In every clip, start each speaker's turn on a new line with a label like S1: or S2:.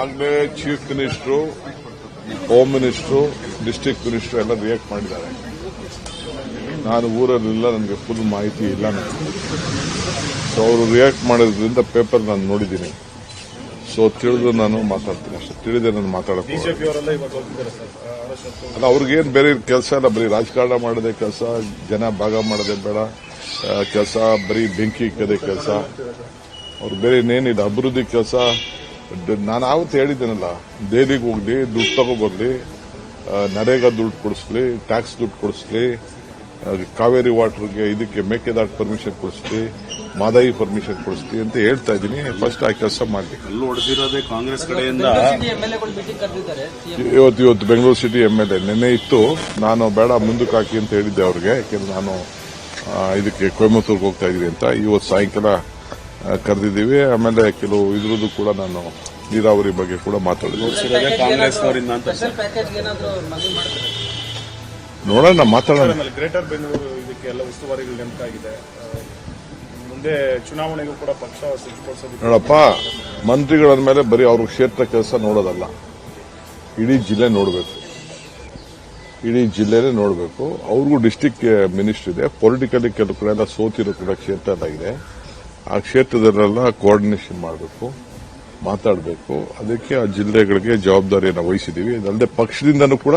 S1: ಆಗ್ಲೇ chief minister home minister district minister ಎಲ್ಲ react ಮಾಡಿದ್ದಾರೆ. ನಾನು ಊರಲ್ಲಿಲ್ಲ ನನಗೆ ಫುಲ್ ಮಾಹಿತಿ ಇಲ್ಲ ನನಗೆ. ಸೊ ಅವರು ರಿಯಾಕ್ಟ್ ಮಾಡಿದ್ರಿಂದ ಪೇಪರ್ ನಾನು ನೋಡಿದ್ದೀನಿ. ಸೊ ತಿಳಿದು ನಾನು ಮಾತಾಡ್ತೀನಿ ಅಷ್ಟೇ. ತಿಳಿದೆ ನಾನು
S2: ಮಾತಾಡೋದು
S1: ಅಲ್ಲ ಅವ್ರಿಗೇನು ಬೇರೆ ಕೆಲಸ ಇಲ್ಲ ಬರೀ ರಾಜಕಾರಣ ಮಾಡೋದೇ ಕೆಲಸ ಜನ ಭಾಗ ಮಾಡೋದೇ ಬೇಡ. ಕೆಲಸ ಬರೀ ಬೆಂಕಿ ಇಕ್ಕದೆ ಕೆಲಸ. ಅವ್ರು ಬೇರೆ ಇನ್ನೇನಿದೆ ಅಭಿವೃದ್ಧಿ ಕೆಲಸ. ನಾನು ಆವತ್ತು ಹೇಳಿದ್ದೇನಲ್ಲ ದೆಹಲಿಗೆ ಹೋಗ್ಲಿ ದುಡ್ಡು ತಗೋಬರ್ಲಿ ನರೇಗಾ ದುಡ್ಡು ಕೊಡಿಸ್ಲಿ ಟ್ಯಾಕ್ಸ್ ದುಡ್ಡು ಕೊಡಿಸ್ಲಿ ಕಾವೇರಿ ವಾಟರ್ಗೆ ಇದಕ್ಕೆ ಮೇಕೆದಾಟು ಪರ್ಮಿಷನ್ ಕೊಡಿಸ್ಲಿ ಮಾದಾಯಿ ಪರ್ಮಿಷನ್ ಕೊಡಿಸ್ಲಿ ಅಂತ ಹೇಳ್ತಾ ಇದ್ದೀನಿ. ಫಸ್ಟ್ ಆ ಕೆಲಸ ಮಾಡಲಿ.
S3: ಕಾಂಗ್ರೆಸ್ ಕಡೆಯಿಂದ.
S1: ಇವತ್ತು ಇವತ್ತು Bengaluru city M L A ನಿನ್ನೆ ಇತ್ತು. ನಾನು ಬೇಡ ಮುಂದಕ್ಕೆ ಹಾಕಿ ಅಂತ ಹೇಳಿದ್ದೆ ಅವ್ರಿಗೆ. ಯಾಕೆಂದ್ರೆ ನಾನು ಇದಕ್ಕೆ ಕೊಯಮತ್ತೂರ್ಗೆ ಹೋಗ್ತಾ ಇದ್ದೀನಿ ಅಂತ. ಇವತ್ತು ಸಾಯಂಕಾಲ ಕರೆದಿದ್ದೀವಿ. ಆಮೇಲೆ ಕೆಲವು ಇದ್ರದ್ದು ಕೂಡ ನಾನು ನೀರಾವರಿ ಬಗ್ಗೆ ಕೂಡ
S4: ಮಾಡ್ತಾರೆ?
S1: ನೋಡೋಣ ಮಾತಾಡೋಣ.
S2: ಗ್ರೇಟರ್ ಬೆಂಗಳೂರು ಇದಕ್ಕೆ ಎಲ್ಲ ಉಸ್ತುವಾರಿಗಳು ನೇಮಕಾಗಿದೆ ಆ, ಮುಂದೆ ಚುನಾವಣೆಗೂ ಕೂಡ ಪಕ್ಷ
S1: ನೋಡಪ್ಪ ಮಂತ್ರಿಗಳ ಮೇಲೆ ಬರೀ ಅವ್ರ ಕ್ಷೇತ್ರ ಕೆಲಸ ನೋಡೋದಲ್ಲ. ಇಡೀ ಜಿಲ್ಲೆ ನೋಡಬೇಕು. ಇಡೀ ಜಿಲ್ಲೆನೇ ನೋಡಬೇಕು. ಅವ್ರಿಗೂ ಡಿಸ್ಟಿಕ್ ಮಿನಿಸ್ಟರ್ ಇದೆ. ಪೊಲಿಟಿಕಲಿ ಕೆಲವು ಕಡೆ ಎಲ್ಲ ಸೋತಿರೋ ಕೂಡ ಕ್ಷೇತ್ರ ಎಲ್ಲ ಇದೆ. ಆ ಕ್ಷೇತ್ರದಲ್ಲೆಲ್ಲ ಕೋಆರ್ಡಿನೇಷನ್ ಮಾಡಬೇಕು ಮಾತಾಡಬೇಕು. ಅದಕ್ಕೆ ಆ ಜಿಲ್ಲೆಗಳಿಗೆ ಜವಾಬ್ದಾರಿಯನ್ನು ವಹಿಸಿದ್ದೀವಿ. ಅದಲ್ಲದೆ ಪಕ್ಷದಿಂದನೂ ಕೂಡ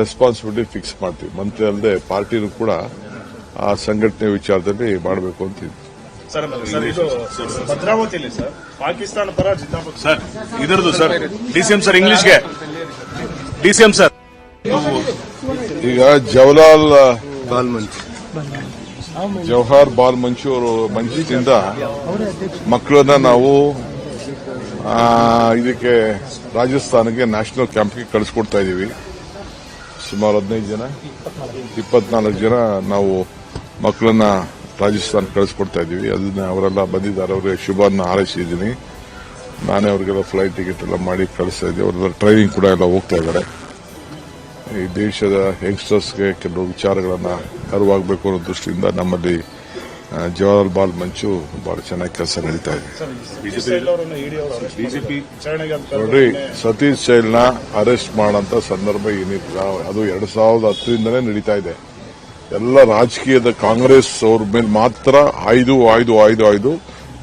S1: ರೆಸ್ಪಾನ್ಸಿಬಿಲಿಟಿ ಫಿಕ್ಸ್ ಮಾಡ್ತೀವಿ. ಮಂತ್ರಿ ಅಲ್ಲದೆ ಪಾರ್ಟಿನೂ ಕೂಡ ಆ ಸಂಘಟನೆ ವಿಚಾರದಲ್ಲಿ ಮಾಡಬೇಕು ಅಂತ
S2: ಸರ್ ಆಮೇಲೆ ಸರ್ ಇದು ಭದ್ರಾವತಿಯಲ್ಲಿ ಸರ್ ಪಾಕಿಸ್ತಾನ ಪರ
S3: ಸರ್ ಇದರದು sir DCM sir ಇಂಗ್ಲಿಷ್ಗೆ. DCM sir.
S1: ಈಗ ಜವಹರ್ ಬಾಲ್ ಮಂಚೂರ್ ಮಂಚದಿಂದ ಮಕ್ಕಳನ್ನ ನಾವು ಇದಕ್ಕೆ ರಾಜಸ್ಥಾನಕ್ಕೆ ನ್ಯಾಷನಲ್ ಕ್ಯಾಂಪ್ಗೆ ಕಳಿಸ್ಕೊಡ್ತಾ ಇದ್ದೀವಿ ಸುಮಾರು ಹದಿನೈದು ಜನ, ಇಪ್ಪತ್ನಾಲ್ಕು ಜನ ನಾವು ಮಕ್ಕಳನ್ನ ರಾಜಸ್ಥಾನ ಕಳಿಸ್ಕೊಡ್ತಾ ಇದ್ದೀವಿ ಅದನ್ನ ಅವರೆಲ್ಲ ಬಂದಿದ್ದಾರೆ. ಅವರಿಗೆ ಶುಭವನ್ನು ಹಾರೈಸಿದ್ದೀನಿ. ನಾನೇ ಅವರಿಗೆಲ್ಲ ಫ್ಲೈಟ್ ಟಿಕೆಟ್ ಎಲ್ಲ ಮಾಡಿ ಕಳಿಸ್ತಾ ಇದ್ದೀವಿ ಅವರೆಲ್ಲ ಟ್ರೈನಿಂಗ್ ಕೂಡ ಎಲ್ಲ ಹೋಗ್ತಾ ಇದ್ದಾರೆ. ಈ ದೇಶದ ಯಂಗ್ಸ್ಟರ್ಸ್ಗೆ ಕೆಲವು ವಿಚಾರಗಳನ್ನ ಅರಿವಾಗಬೇಕು ಅನ್ನೋ ದೃಷ್ಟಿಯಿಂದ ನಮ್ಮಲ್ಲಿ ಜವಾಹರ್ಲಾಲ್ ಜವಾಹರ್ ಬಾಲ್ ಮಂಚು ಬಹಳ ಚೆನ್ನಾಗಿ ಕೆಲಸ ನಡೀತಾ ಇದೆ. ನೋಡ್ರಿ ಸತೀಶ್ ಶೈಲ್ನ ಅರೆಸ್ಟ್ ಮಾಡಂತ ಸಂದರ್ಭ ಏನಿಲ್ಲ ಅದು ಎರಡ್ ಸಾವಿರದ ಹತ್ತರಿಂದನೇ ನಡೀತಾ ಇದೆ. ಎಲ್ಲ ರಾಜಕೀಯದ ಕಾಂಗ್ರೆಸ್ ಅವ್ರ ಮೇಲೆ ಮಾತ್ರ ಆಯ್ದು ಆಯ್ದು ಆಯ್ದು ಆಯ್ದು